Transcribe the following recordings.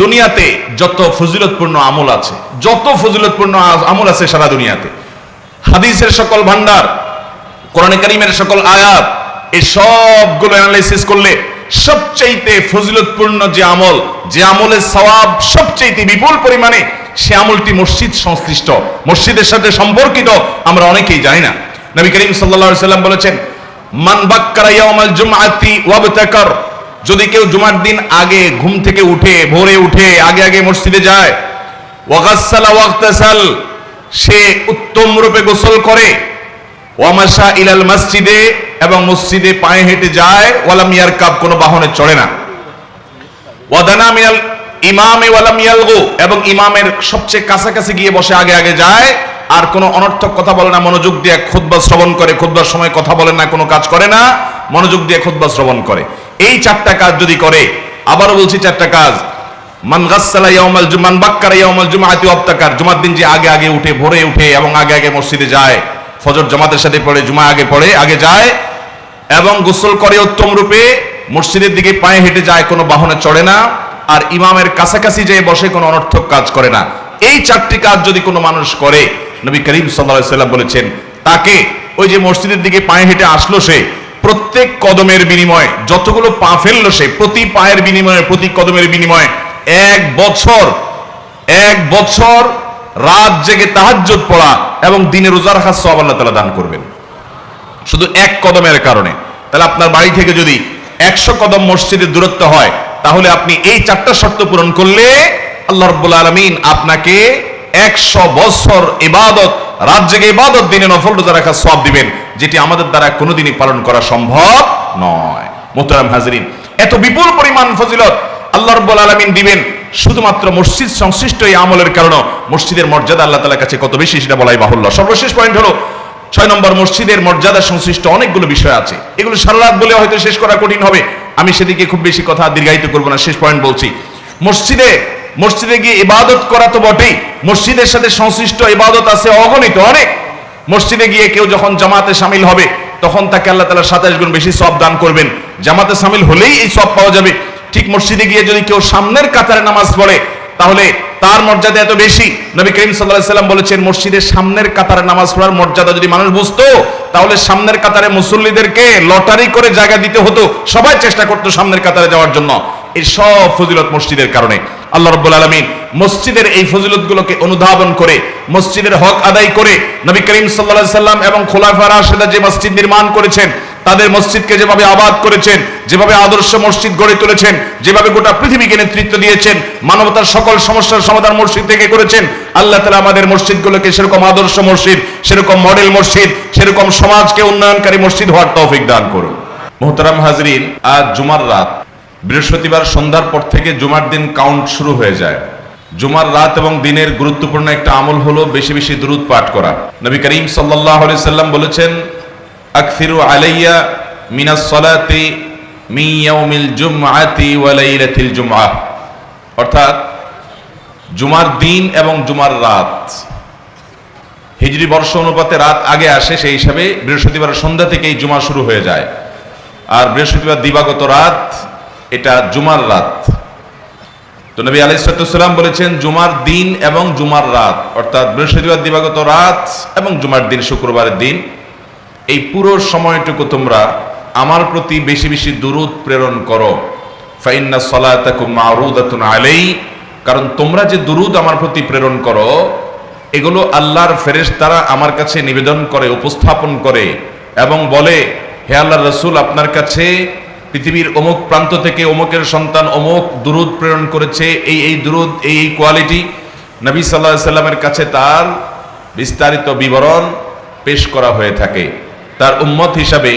দুনিয়াতে যত ফজিলতপূর্ণ আমল আছে, যত ফজিলতপূর্ণ আমল আছে সারা দুনিয়াতে। হাদিসের সকল ভান্ডার কোরআনে কারিমের সকল আয়াত, এই সবগুলো অ্যানালাইসিস করলে সবচাইতে ফজিলতপূর্ণ যে আমল, যে আমলের সওয়াব সবচাইতে বিপুল পরিমাণে সে আমলটি মসজিদ সংশ্লিষ্ট। মসজিদের সাথে সম্পর্কিত আমরা অনেকেই জানি না। নবী করিম আলাইহি সাল্লাম বলেছেন, মান বাক্কারা ইয়াউমাল ওয়াবতাকার যদি কেউ জুমার দিন আগে ঘুম থেকে উঠে, ভোরে উঠে, আগে আগে মসজিদে যায় ওয়াগাসালা ওয়াগতাসাল, সে উত্তম রূপে গোসল করে ওয়ামাশা ইলাল মসজিদে এবং মসজিদে পায়ে হেঁটে যায় ওয়ালাম ইয়ারকাব, কোনো বাহনে চড়ে না। ওয়াদানা মিনাল ইমামে ওয়ালাম ইয়ালগু, এবং ইমামের সবচেয়ে কাছাকাছি গিয়ে বসে আগে আগে যায়, আর কোনো অনর্থক কথা বলে না, মনোযোগ দিয়ে খুতবা শ্রবণ করে, খুতবার সময় কথা বলে না, কোনো কাজ করে না, মনোযোগ দিয়ে খুতবা শ্রবণ করে। এই চারটা কাজ যদি করে, আবারও বলছি চারটা কাজ। মান যে আগে আগে উঠে, ভোরে উঠে এবং আগে আগে মসজিদে যায়, ফজর সাথে পড়ে আগে পড়ে, আগে যায় এবং গোসল করে উত্তম রূপে মসজিদের দিকে পায়ে হেঁটে যায়, কোনো বাহনে চড়ে না, আর ইমামের কাছাকাছি যেয়ে বসে কোনো অনর্থক কাজ করে না। এই চারটি কাজ যদি কোনো মানুষ করে, নবী করিম সাল্লাম বলেছেন, তাকে ওই যে মসজিদের দিকে পায়ে হেঁটে আসলো সে প্রত্যেক কদমের বিনিময়ে যতগুলো পা ফেলল সে, প্রতি পায়ের বিনিময়ে প্রতি কদমের বিনিময়ে এক বছর এক বছর রাত জেগে তাহাজ্জুদ পড়া এবং দিনে রোজা রাখার সব আল্লাহ তাআলা দান করবেন। শুধু এক কদমের কারণে। তাহলে আপনার বাড়ি থেকে যদি একশো কদম মসজিদের দূরত্ব হয়, তাহলে আপনি এই চারটা শর্ত পূরণ করলে আল্লাহ রব্বুল আলমিন আপনাকে একশো বছর ইবাদত, রাত জেগে ইবাদত, দিনে নফল রোজা রাখার সব দিবেন। যেটি আমাদের দ্বারা কোনোদিনই পালন করা সম্ভব নয়। মোহতারাম হাজরিন, এত বিপুল পরিমাণ ফজিলত আল্লাহ রব্বুল আলমিন দিবেন, শুধুমাত্র মসজিদ সংশ্লিষ্ট এই আমলের কারণে মসজিদের মর্যাদা আল্লাহ তালার কাছে কত বেশি সেটা বলাই বাহুল্য। সর্বশেষ পয়েন্ট হলো, ছয় নম্বর, মসজিদের মর্যাদা সংশ্লিষ্ট অনেকগুলো বিষয় আছে। এগুলো সারা রাত বলে হয়তো শেষ করা কঠিন হবে। আমি সেদিকে খুব বেশি কথা দীর্ঘায়িত করব না, শেষ পয়েন্ট বলছি। মসজিদে মসজিদে গিয়ে ইবাদত করা তো বটেই। মসজিদের সাথে সংশ্লিষ্ট ইবাদত আছে, অগণিত, অনেক। মসজিদে গিয়ে কেউ যখন জামাতে সামিল হবে, তখন তাকে আল্লাহ তালা সাতাশ গুণ বেশি সব দান করবেন। জামাতে সামিল হলেই এই সব পাওয়া যাবে। ঠিক মসজিদে গিয়ে যদি কেউ সামনের কাতারে নামাজ পড়ে, তাহলে তার মর্যাদা এত বেশি। নবী করিম সাল্লাহ সাল্লাম বলেছেন মসজিদের সামনের কাতারে নামাজ পড়ার মর্যাদা যদি মানুষ বুঝতো, তাহলে সামনের কাতারে মুসল্লিদেরকে লটারি করে জায়গা দিতে হতো। সবাই চেষ্টা করতো সামনের কাতারে যাওয়ার জন্য। এই সব ফজিলত মসজিদের কারণে। আল্লাহ রব্বুল আলমিন মসজিদের এই ফজিলতগুলোকে অনুধাবন করে, মসজিদের হক আদায় করে নবী করিম সাল্লাহ সাল্লাম এবং খোলাফা রাশেদা যে মসজিদ নির্মাণ করেছেন, তাদের মসজিদকে যেভাবে আবাদ করেছেন, যেভাবে আদর্শ মসজিদ গড়ে তুলেছেন, যেভাবে গোটা পৃথিবীকে নেতৃত্ব দিয়েছেন, মানবতার সকল সমস্যার সমাধান মসজিদ থেকে করেছেন, আল্লাহ তালা আমাদের মসজিদগুলোকে সেরকম আদর্শ মসজিদ, সেরকম মডেল মসজিদ, সেরকম সমাজকে উন্নয়নকারী মসজিদ হওয়ার তৌফিক দান করুন। মোহতারাম হাজরিন, আজ জুমার রাত বৃহস্পতিবার সন্ধ্যার পর থেকে জুমার দিন কাউন্ট শুরু হয়ে যায়। জুমার রাত এবং দিনের গুরুত্বপূর্ণ একটা আমল হলো বেশি বেশি দূরত পাঠ করা। নবী করিম সাল্লাহ সাল্লাম বলেছেন, আকফিরু আলাইয়া মিনাস সলাতি মি ইয়াউমিল জুমআতি ওয়া লাইলাতিল জুমআহ অর্থাৎ, জুমার দিন এবং জুমার রাত। হিজরি বর্ষ অনুপাতে রাত আগে আসে, সেই হিসাবে বৃহস্পতিবার সন্ধ্যা থেকেই জুমা শুরু হয়ে যায়। আর বৃহস্পতিবার দিবাগত রাত এটা জুমার রাত। তো নবী আলাইসালাম বলেছেন, জুমার দিন এবং জুমার রাত, অর্থাৎ বৃহস্পতিবার দিবাগত রাত এবং জুমার দিন শুক্রবারের দিন, এই পুরো সময়টুকু তোমরা আমার প্রতি বেশি বেশি দুরুদ প্রেরণ করো। ফাইন্না সলাতাকুম মারুদাতুন কারণ তোমরা যে দুরুদ আমার প্রতি প্রেরণ করো, এগুলো আল্লাহর ফেরেশতারা আমার কাছে নিবেদন করে, উপস্থাপন করে এবং বলে, হে আল্লাহ রসুল, আপনার কাছে পৃথিবীর অমুক প্রান্ত থেকে অমুকের সন্তান অমুক দুরুদ প্রেরণ করেছে, এই এই দুরুদ, এই এই কোয়ালিটি নবী সাল্লাহ সাল্লামের কাছে তার বিস্তারিত বিবরণ পেশ করা হয়ে থাকে। তার উম্মত হিসাবে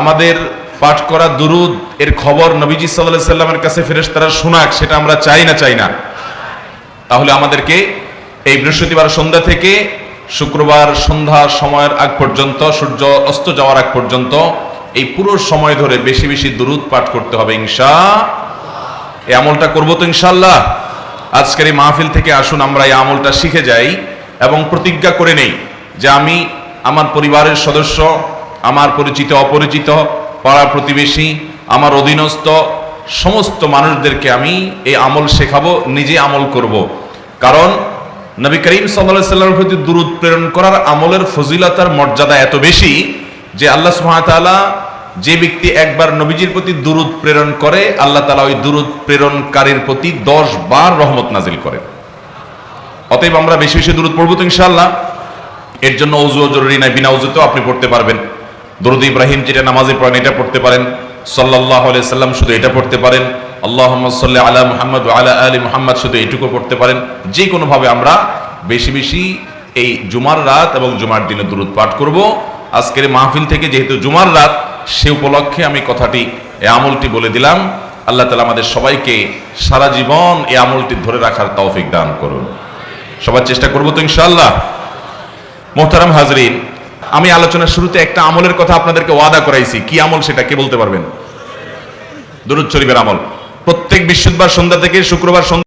আমাদের পাঠ করা দুরুদ এর খবর নবীজি সাল্লাহ সাল্লামের কাছে ফেরেস তারা শোনাক, সেটা আমরা চাই না চাই না। তাহলে আমাদেরকে এই বৃহস্পতিবার সন্ধ্যা থেকে শুক্রবার সন্ধ্যা সময়ের আগ পর্যন্ত, সূর্য অস্ত যাওয়ার আগ পর্যন্ত এই পুরো সময় ধরে বেশি বেশি দুরুদ পাঠ করতে হবে, ইনশা এই আমলটা করব তো ইনশাল্লাহ আজকের এই মাহফিল থেকে আসুন, আমরা এই আমলটা শিখে যাই এবং প্রতিজ্ঞা করে নেই যে আমি আমার পরিবারের সদস্য, আমার পরিচিত, অপরিচিত, পাড়া প্রতিবেশী, আমার অধীনস্থ, সমস্ত মানুষদেরকে আমি এই আমল শেখাবো, নিজে আমল করব। কারণ নবী করিম সাল্লাহ সাল্লামের প্রতি দূরত প্রেরণ করার আমলের ফজিলতার মর্যাদা এত বেশি যে আল্লাহ সুহামতাল্লাহ যে ব্যক্তি একবার নবীজির প্রতি দূরত প্রেরণ করে, আল্লাহ তালা ওই দূরত প্রেরণকারীর প্রতি দশ বার রহমত নাজিল করে অতএব আমরা বেশি বেশি দূরত পড়ব তো ইনশাআল্লাহ। এর জন্য অজুও জরুরি নাই বিনা অজুতেও আপনি পড়তে পারবেন। দরুদ ইব্রাহিম যেটা নামাজে পড়েন, এটা পড়তে পারেন। সাল্লাহ সাল্লাম শুধু এটা পড়তে পারেন। আল্লাহ সাল্লি আলা মুহাম্মদ আলা আলী মুহাম্মদ শুধু এইটুকু পড়তে পারেন। যে কোনোভাবে আমরা বেশি বেশি এই জুমার রাত এবং জুমার দিনে দূরত পাঠ করব। আজকের মাহফিল থেকে যেহেতু জুমার রাত সে উপলক্ষে আমি কথাটি এই আমলটি বলে দিলাম। আল্লাহ তালা আমাদের সবাইকে সারা জীবন এই আমলটি ধরে রাখার তৌফিক দান করুন। সবার চেষ্টা করব তো ইনশাআল্লাহ। মোহতারাম হাজরিন, আমি আলোচনার শুরুতে একটা আমলের কথা আপনাদেরকে ওয়াদা করাইছি। কি আমল সেটা কে বলতে পারবেন? দুরুদ শরীফের আমল। প্রত্যেক বৃহস্পতিবার সন্ধ্যা থেকে শুক্রবার সন্ধ্যা